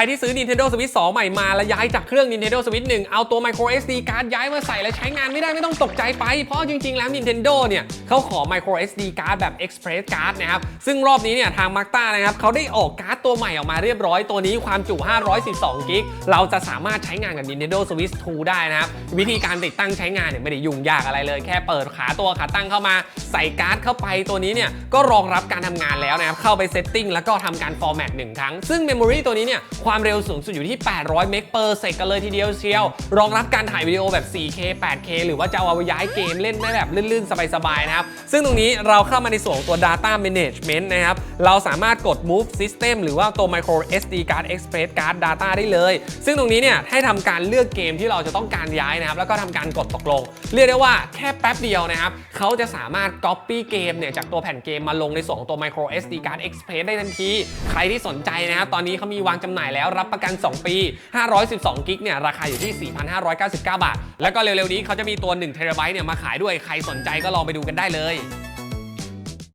รที่ซื้อ Nintendo Switch 2 ใหม่มา แล้วย้ายจากเครื่อง Nintendo Switch 1 เอาตัว micro SD card ย้ายมาใส่แล้วใช้งานไม่ได้ไม่ต้องตกใจไป เพราะจริง ๆ แล้ว Nintendo เนี่ยเขาขอ micro SD card แบบ express card นะครับ ซึ่งรอบนี้เนี่ยทาง Makta นะครับเขาได้ออกการ์ดตัวใหม่ออกมาเรียบร้อยตัวนี้ความจุ 512 กิก เราจะสามารถใช้งานกับ Nintendo Switch 2 ได้นะครับ วิธีการติดตั้งใช้งานเนี่ยไม่ได้ยุ่งยากอะไรเลย แค่เปิดขาตัวขาตั้งเข้ามา ใส่การ์ดเข้าไปตัวนี้เนี่ยก็รองรับการทำงานแล้วนะครับ เข้าไปเซตติ้งแล้วก็ทำการฟอร์แมตหนึ่งครั้ง ซึ่งเมมโมรีตัวนี้เนี่ยความเร็วสูงสุดอยู่ที่ 800 เมก per sec กันเลยทีเดียวเชียว รองรับการถ่ายวิดีโอแบบ 4K 8K หรือว่าจะเอาไปย้ายเกมเล่นได้แบบลื่นๆ สบายๆนะครับซึ่งตรงนี้เราเข้ามาในส่วนตัว data management นะครับเราสามารถกด move system หรือว่าตัว micro SD card express card data ได้เลย ซึ่งตรงนี้เนี่ยให้ทำการเลือกเกมที่เราจะต้องการย้ายนะครับ แล้วก็ทำการกดตกลง เรียกได้ว่าแค่แป๊บเดียวนะครับ เขาจะสามารถ copy เกมเนี่ยจากตัวแผ่นเกมมาลงในส่วนของตัว micro SD card express ได้ทันที ใครที่สนใจนะครับ ตอนนี้เขามีวางจำหน่ายแล้วรับประกัน 2 ปี 512กิกเนี่ยราคาอยู่ที่ 4,599 บาท แล้วก็เร็วๆนี้เขาจะมีตัว1 t b เนี่ยมาขายด้วย ใครสนใจก็ลองไปดูกันได้เลย